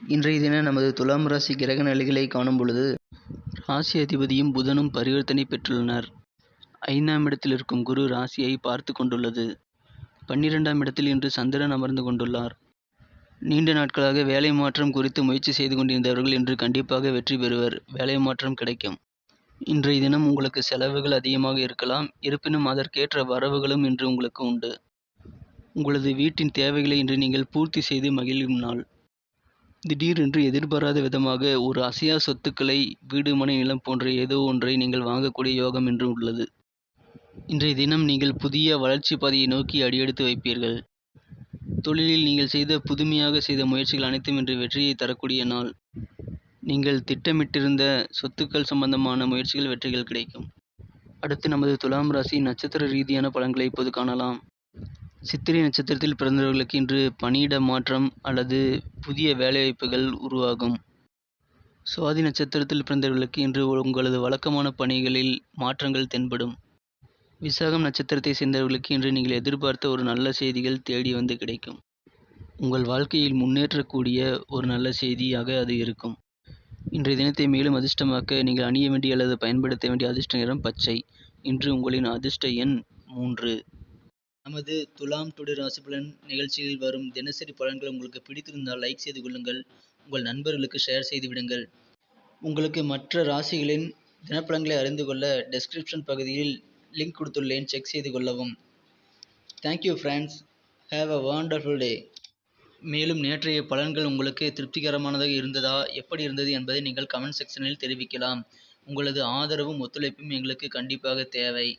இன்றைய தினம் நமது துலாம் ராசி கிரக நிலைகளை காணும் பொழுது ராசி அதிபதியும் புதனும் பரிவர்த்தனை பெற்றுள்ளனர். ஐந்தாம் இடத்தில் இருக்கும் குரு ராசியை பார்த்து கொண்டுள்ளது. பன்னிரெண்டாம் இடத்தில் இன்று சந்திரன் அமர்ந்து கொண்டுள்ளார். நீண்ட நாட்களாக வேலை மாற்றம் குறித்து முயற்சி செய்து கொண்டிருந்தவர்கள் இன்று கண்டிப்பாக வெற்றி பெறுவர். வேலை மாற்றம் கிடைக்கும். இன்றைய தினம் உங்களுக்கு செலவுகள் அதிகமாக இருக்கலாம். இருப்பினும் அதற்கேற்ற வரவுகளும் இன்று உங்களுக்கு உண்டு. உங்களது வீட்டின் தேவைகளை இன்று நீங்கள் பூர்த்தி செய்து மகிழும் நாள். திடீரென்று எதிர்பாராத விதமாக ஒரு அசையா சொத்துக்களை வீடு மனை நிலம் போன்ற ஏதோ ஒன்றை நீங்கள் வாங்கக்கூடிய யோகம் இன்று உள்ளது. இன்றைய தினம் நீங்கள் புதிய வளர்ச்சி பாதையை நோக்கி அடியெடுத்து வைப்பீர்கள். தொழிலில் நீங்கள் செய்த புதுமையாக செய்த முயற்சிகள் அனைத்தும் இன்று வெற்றியை தரக்கூடிய நாள். நீங்கள் திட்டமிட்டிருந்த சொத்துக்கள் சம்பந்தமான முயற்சிகள் வெற்றிகள் கிடைக்கும். அடுத்து நமது துலாம் ராசி நட்சத்திர ரீதியான பலன்களை இப்போது காணலாம். சித்திரை நட்சத்திரத்தில் பிறந்தவர்களுக்கு இன்று பணியிட மாற்றம் அல்லது புதிய வேலைவாய்ப்புகள் உருவாகும். சுவாதி நட்சத்திரத்தில் பிறந்தவர்களுக்கு இன்று உங்களது வழக்கமான பணிகளில் மாற்றங்கள் தென்படும். விசாகம் நட்சத்திரத்தை சேர்ந்தவர்களுக்கு இன்று நீங்கள் எதிர்பார்த்த ஒரு நல்ல செய்திகள் தேடி வந்து கிடைக்கும். உங்கள் வாழ்க்கையில் முன்னேற்றக்கூடிய ஒரு நல்ல செய்தியாக அது இருக்கும். இன்றைய தினத்தை மேலும் அதிர்ஷ்டமாக்க நீங்கள் அணிய வேண்டிய அல்லது பயன்படுத்த வேண்டிய அதிர்ஷ்ட நிறம் பச்சை. இன்று உங்களின் அதிர்ஷ்ட எண் மூன்று. நமது துலாம் டுடே ராசி பலன் நிகழ்ச்சியில் வரும் தினசரி பலன்கள் உங்களுக்கு பிடித்திருந்தால் லைக் செய்து கொள்ளுங்கள். உங்கள் நண்பர்களுக்கு ஷேர் செய்து விடுங்கள். உங்களுக்கு மற்ற ராசிகளின் தினப்பலன்களை அறிந்து கொள்ள டெஸ்கிரிப்ஷன் பகுதியில் லிங்க் கொடுத்துள்ளேன். செக் செய்து கொள்ளவும். Thank you friends have a wonderful day மேலும் நேற்றைய பலன்கள் உங்களுக்கு திருப்திகரமானதாக இருந்ததா எப்படி இருந்தது என்பதை நீங்கள் கமெண்ட் செக்ஷனில் தெரிவிக்கலாம். உங்களது ஆதரவும் ஒத்துழைப்பும் எங்களுக்கு கண்டிப்பாக தேவை.